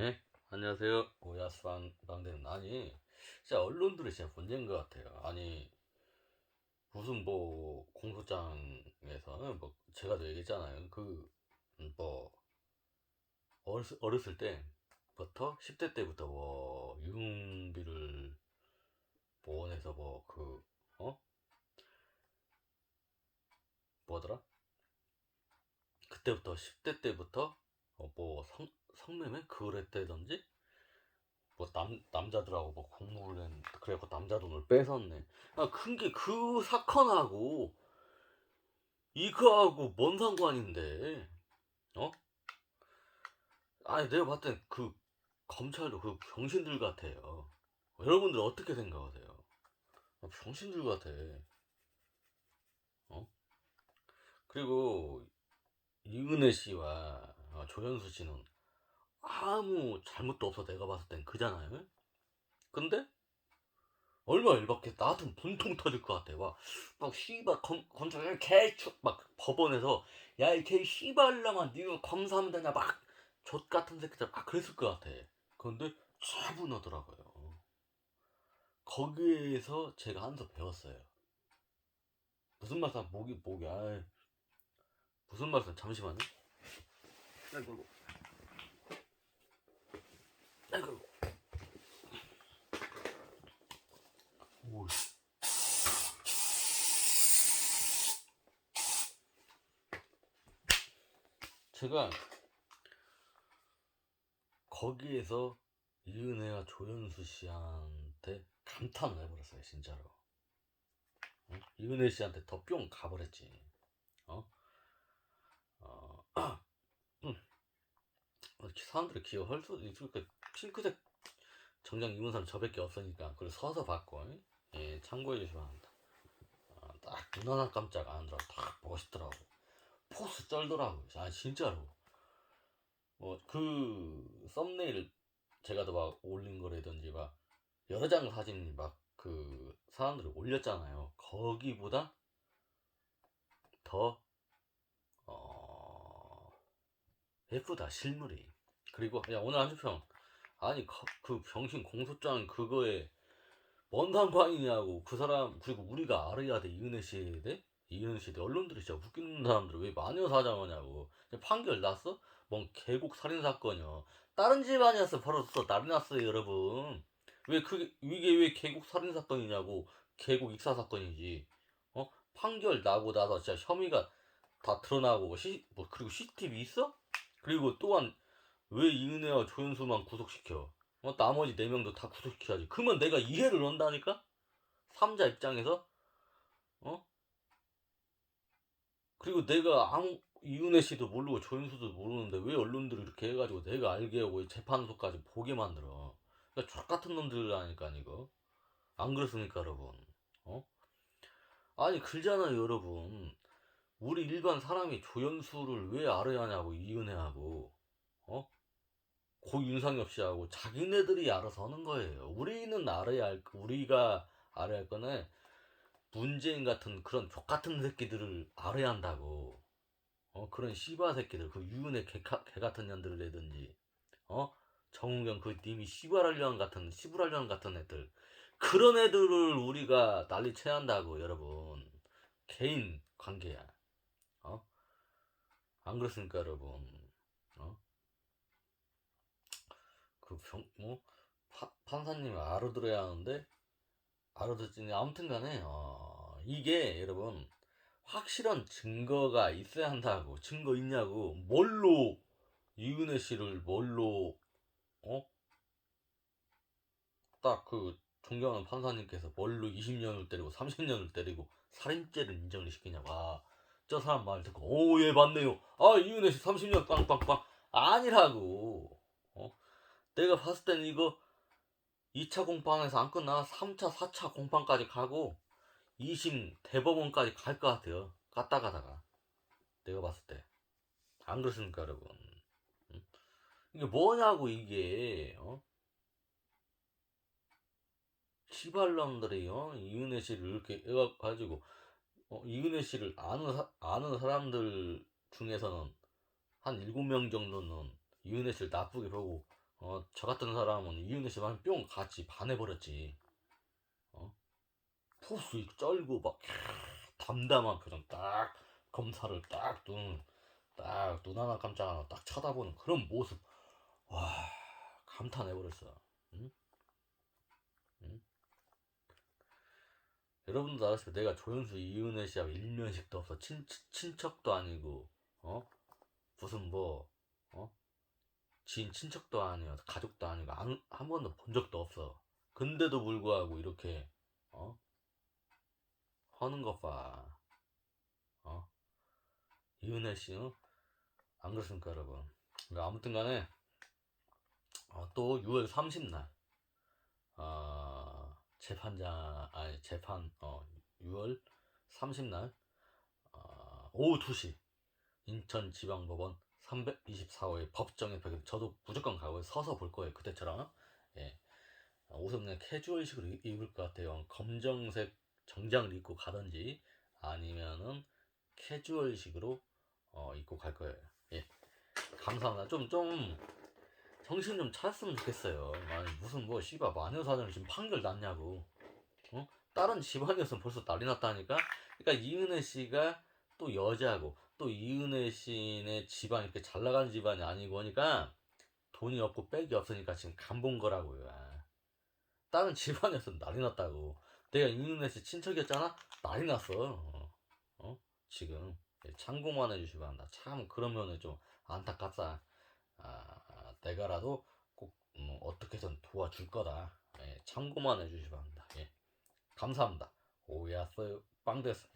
예? 안녕하세요. 오야스방 방대는 아니 진짜 언론들이 진짜 문제인 것 같아요. 아니 무슨 뭐 공소장에서 뭐 제가 도 얘기했잖아요. 그 뭐 어렸을, 어렸을 때부터 10대 때부터 뭐 유흥비를 보원해서 뭐 그 어? 뭐더라? 그때부터 10대 때부터 어, 뭐 성, 성매매 했다든지 뭐 남, 남자들하고 뭐 공모를 했는데 그래갖고 남자 돈을 뺏었네 아, 큰 게 그 사건하고 이거하고 뭔 상관인데 어? 아니 내가 봤을 땐 그 검찰도 그 병신들 같아요 여러분들 어떻게 생각하세요? 아, 병신들 같아 어? 그리고 이은혜 씨와 어, 조현수 씨는 아무 잘못도 없어 내가 봤을 땐 그잖아요. 근데 얼마 열받게 나 같은 분통 터질 것 같아. 막, 막 씨발 검 검찰 개축 막 법원에서 야 이 개 씨발라만 니가 검사하면 되냐 막족 같은 새끼들 막 그랬을 것 같아. 그런데 차분하더라고요. 거기에서 제가 한수 배웠어요. 무슨 말씀 목이 목이 아 무슨 말씀 잠시만요. 아이고 아이고 오 제가 거기에서 이은혜와 조연수 씨한테 감탄을 해버렸어요 진짜로 어? 이은혜 씨한테 더 뿅 가버렸지 어? 어, 음. 어, 사람들이 기억할 수도 있을 까 핑크색 정장 입은 사람 저밖에 없으니까 그걸 서서 봤고 예, 참고해 주시면 합니다. 어, 딱눈 하나 깜짝 안 하더라고 딱 멋있더라고. 포스 쩔더라고. 아 진짜로. 뭐그 썸네일 제가 더 막 올린 거라든지 막 여러 장 사진 막 그 사람들이 올렸잖아요. 거기보다 더 어... 예쁘다 실물이. 그리고 야 오늘 한주평 아니 거- 그 병신 공소장 그거에 뭔 상관이냐고. 그 사람 그리고 우리가 알아야 돼. 이은혜 씨에 대해 이은혜 씨에 대해 언론들이 진짜 웃기는 사람들 왜 마녀 사장하냐고. 판결 났어? 뭔 계곡 살인 사건이요 다른 집안이었어. 벌어졌어 난리 났어요 여러분. 왜 그게 이게 왜 계곡 살인 사건이냐고. 계곡 익사 사건이지. 어? 판결 나고 나서 진짜 혐의가 다 드러나고 시, 뭐 그리고 CCTV 있어? 그리고 또한 왜 이은혜와 조현수만 구속시켜? 어, 나머지 네 명도 다 구속시켜야지. 그러면 내가 이해를 한다니까? 삼자 입장에서? 어? 그리고 내가 아무 이은혜 씨도 모르고 조현수도 모르는데 왜 언론들이 이렇게 해가지고 내가 알게 하고 재판소까지 보게 만들어? 그러니까 족 같은 놈들이라니까 이거. 안 그렇습니까 여러분? 어? 아니 그러잖아요 여러분. 우리 일반 사람이 조현수를 왜 알아야 하냐고 이은혜하고 어? 고 윤상엽 씨하고 자기네들이 알아서 하는 거예요. 우리는 알아야 할 우리가 알아야 할 거는 문재인 같은 그런 족 같은 새끼들을 알아야 한다고. 어 그런 씨바 새끼들 그 유은혜 개, 카- 개 같은 년들이라든지 어? 정우경 그 님이 씨발할련 같은 씨부랄련 같은 애들. 그런 애들을 우리가 난리 쳐야 한다고 여러분. 개인 관계야. 어? 안 그렇습니까 여러분 어 그 병, 뭐, 파, 판사님이 알아들어야 하는데, 알아듣지니, 아무튼 간에, 어, 이게, 여러분, 확실한 증거가 있어야 한다고, 증거 있냐고, 뭘로, 이은혜 씨를 뭘로, 어? 딱 그, 존경하는 판사님께서 뭘로 20년을 때리고, 30년을 때리고, 살인죄를 인정을 시키냐고, 아, 저 사람 말 듣고, 오, 예, 맞네요. 아, 이은혜 씨 30년 빵빵빵. 아니라고. 어? 내가 봤을 때는 이거 2차 공판에서 안 끝나 3차, 4차 공판까지 가고 2심 대법원까지 갈 것 같아요. 갔다 가다가 내가 봤을 때. 안 그렇습니까, 여러분? 응? 이게 뭐냐고 이게 어? 시발놈들이 어? 이은혜 씨를 이렇게 해가지고 어? 이은혜 씨를 아는 사, 아는 사람들 중에서는 한 7명 정도는 이은혜 씨를 나쁘게 보고 어, 저 같은 사람은 이은혜 씨만 뿅 같이 반해버렸지. 어? 이렇게 쩔고 막 담담한 표정 딱 검사를 딱 눈, 딱 눈 하나 깜짝 하나 딱 쳐다보는 그런 모습. 와 감탄해버렸어. 여러분도 알았을 때 내가 조연수 이은혜 씨하고 일면식도 없어 친, 친- 친척도 아니고 어 무슨 뭐 어? 지인 친척도 아니야 가족도 아니고 안, 한 번도 본 적도 없어. 근데도 불구하고 이렇게 어? 하는 것 봐. 어? 이은혜 씨는 안 그렇습니까 여러분? 그러니까 아무튼간에 어, 또 6월 30날 어, 재판장 아니 재판 어 6월 30날 어, 오후 2시 인천지방법원 324호의 법정에 벽에 저도 무조건 가고 서서 볼 거예요 그때처럼. 예. 어, 옷은 그냥 캐주얼식으로 입- 입을 것 같아요. 검정색 정장을 입고 가든지 아니면은 캐주얼식으로 어, 입고 갈 거예요. 예. 감사합니다. 좀 좀 정신 좀 차렸으면 좋겠어요. 아니 무슨 뭐 씨발 마녀사냥을 지금 판결 났냐고. 어? 다른 집안이었으면 벌써 난리 났다니까? 그러니까 이은혜 씨가 또 여자고 또 이은혜 씨네 집안 이렇게 잘 나가는 집안이 아니고 하니까 돈이 없고 백이 없으니까 지금 간본 거라고요. 아. 다른 집안이었으면 난리 났다고. 내가 이은혜 씨 친척이었잖아? 난리 났어. 어, 어? 지금 예, 참고만 해주시기 바랍니다. 참 그러면은 좀 안타깝다. 아, 내가라도 꼭 음, 어떻게든 도와줄 거다. 예, 참고만 해주시기 바랍니다. 예. 감사합니다. 오야스 빵 됐어.